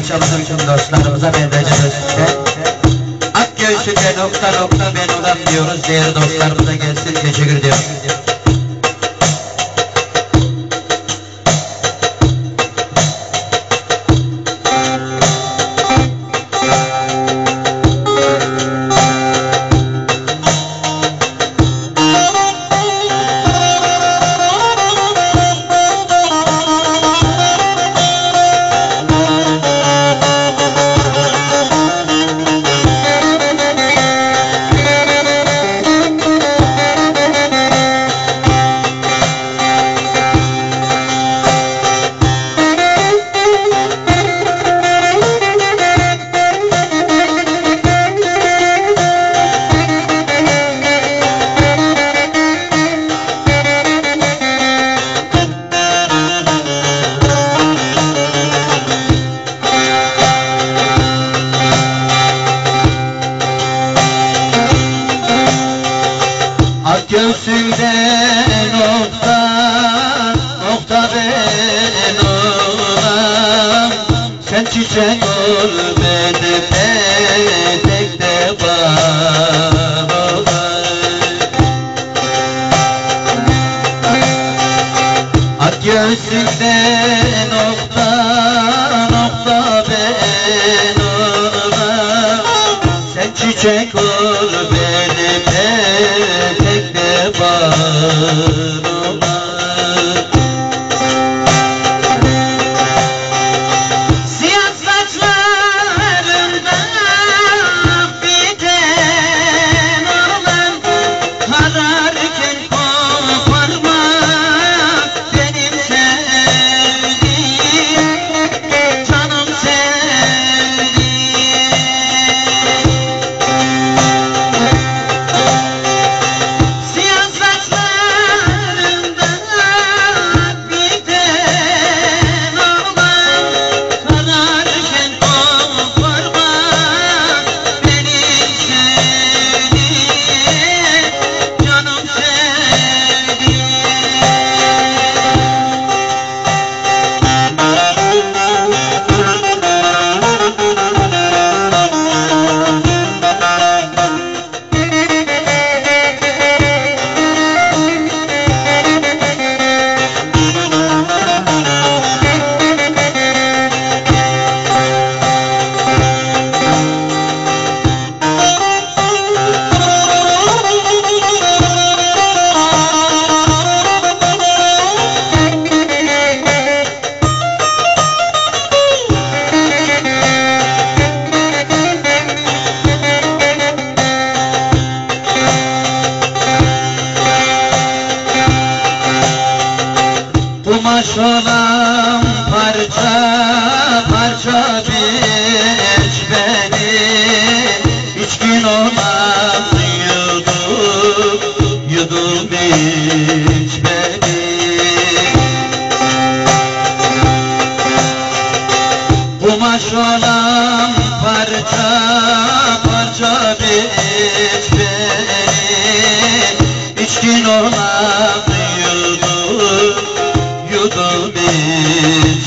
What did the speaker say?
parçamızı bütün dostlarımıza vereceğiz size. Ak göğsünde nokta nokta ben ulan diyoruz. Değerli dostlarımıza gelsin. Teşekkür ediyorum. Göğsünde nokta nokta ben olam. Sen çiçek ol ben petek de var. Ak göğsünde nokta nokta ben olam. Sen çiçek ol benim petek var Olan parça parça biç beni İçkin olan yudum yudum iç